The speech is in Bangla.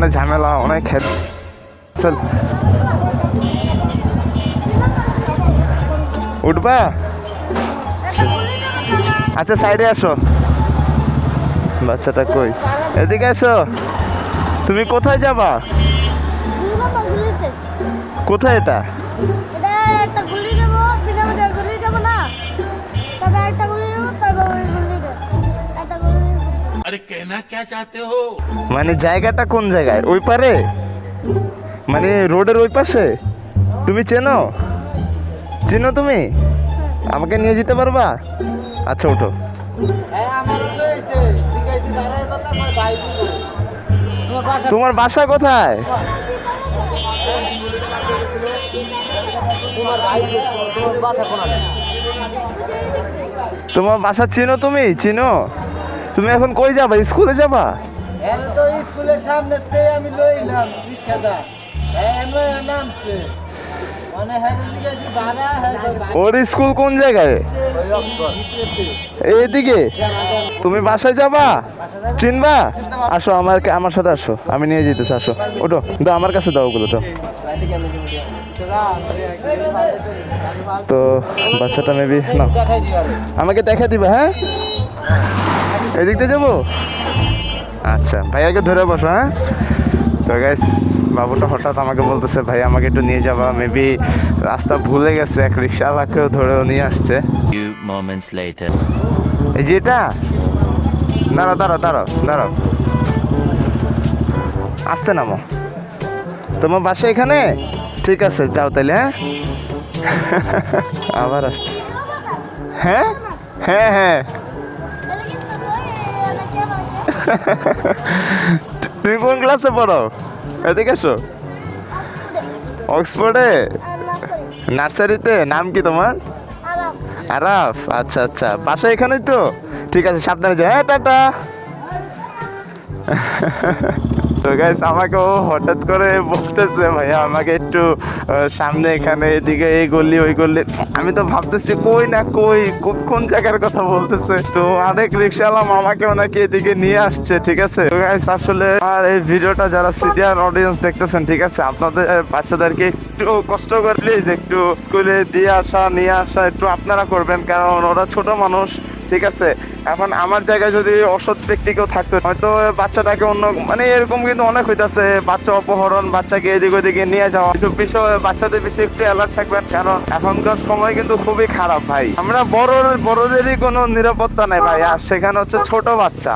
মানে ঝামেলা অনেক চল। উঠবা? আচ্ছা সাইডে আসো। বাচ্চাটা কই? এদিকে আসো। তুমি কোথায় যাবা? কোথায় এটা? कहना क्या चाहते हो মানে জায়গাটা কোন জায়গায় ওই পারে মানে রোডের ওই পাশে তুমি চেনো চেনো তুমি আমাকে নিয়ে যেতে পারবা আচ্ছা ওঠো তোমার বাসা কোথায় তোমার বাসা চিনো তুমি চিনো তুমি এখন কই যাবা? স্কুলে যাবা? এর তো স্কুলের সামনেতে আমি লইলাম রিক্সাটা নামছে। মানে হ্যাঁ হ্যাঁ ওর স্কুল কোন জায়গায়? এইদিকে। তুমি বাসায় যাবা? চিনবা? আসো আমার আমার সাথে আসো। আমি নিয়ে যেতেছি আসো। ওটো দাও আমার কাছে দাও ওগুলো তো তো বাচ্চাটা মেবি না আমাকে দেখা দিবা হ্যাঁ? এদিক দিয়ে যাব? আচ্ছা ভাইয়াকে ধরে বসো হ্যাঁ? তো গাইস বাবুটা হঠাৎ আমাকে বলতেছে ভাই আমাকে একটু নিয়ে যাবা মেবি রাস্তা ভুলে গেছে এক রিক্সাওয়ালাকেও ধরেও নিয়ে আসছে। এই যে এটা? দাঁড়াও দাঁড়াও দাঁড়াও দাঁড়াও। আসতে নামো। তোমার বাসা এখানে? ঠিক আছে যাও তাহলে হ্যাঁ? আবার আসতে হ্যাঁ? হ্যাঁ হ্যাঁ। তুমি কোন ক্লাসে পড়ো? এদিকে এসো। অক্সফোর্ডে? নার্সারিতে? নাম কি তোমার? আরাফ। আচ্ছা আচ্ছা। বাসা এখানেই তো? ঠিক আছে সাবধানে যাও। হ্যাঁ টাটা। তো গাইস আমাকে ও হঠাৎ করে বসতেছে ভাইয়া, আমাকে একটু সামনে এখানে এদিকে এই গলি, ওই গলি। আমি তো ভাবতেছি, কই না কই কোন জায়গার কথা বলতেছে? তো অনেক রিক্সাওয়ালা আমাকে ওনাকে এদিকে নিয়ে আসছে, ঠিক আছে? তো গাইস আসলে আর এই ভিডিওটা যারা সিনিয়র অডিয়েন্স দেখতেছেন, ঠিক আছে, আপনাদের, বাচ্চাদেরকে একটু কষ্ট করে প্লিজ একটু স্কুলে দিয়ে আসা, নিয়ে আসা, একটু আপনারা করবেন। কারণ ওরা ছোট মানুষ ঠিক আছে? এখন আমার জায়গায় যদি অসৎ ব্যক্তি কেউ থাকতো, হয়তো বাচ্চাটাকে অন্য মানে এরকম কিন্তু অনেক হইতেছে, বাচ্চা অপহরণ, বাচ্চাকে এদিক ওদিকে নিয়ে যাওয়া। একটু বিষয়ে, বাচ্চাদের বেশি একটু অ্যালার্ট থাকবেন কারণ এখনকার সময় কিন্তু খুবই খারাপ ভাই। আমরা বড়, বড়দেরই কোনো নিরাপত্তা নাই ভাই, আর সেখানে হচ্ছে ছোট বাচ্চা।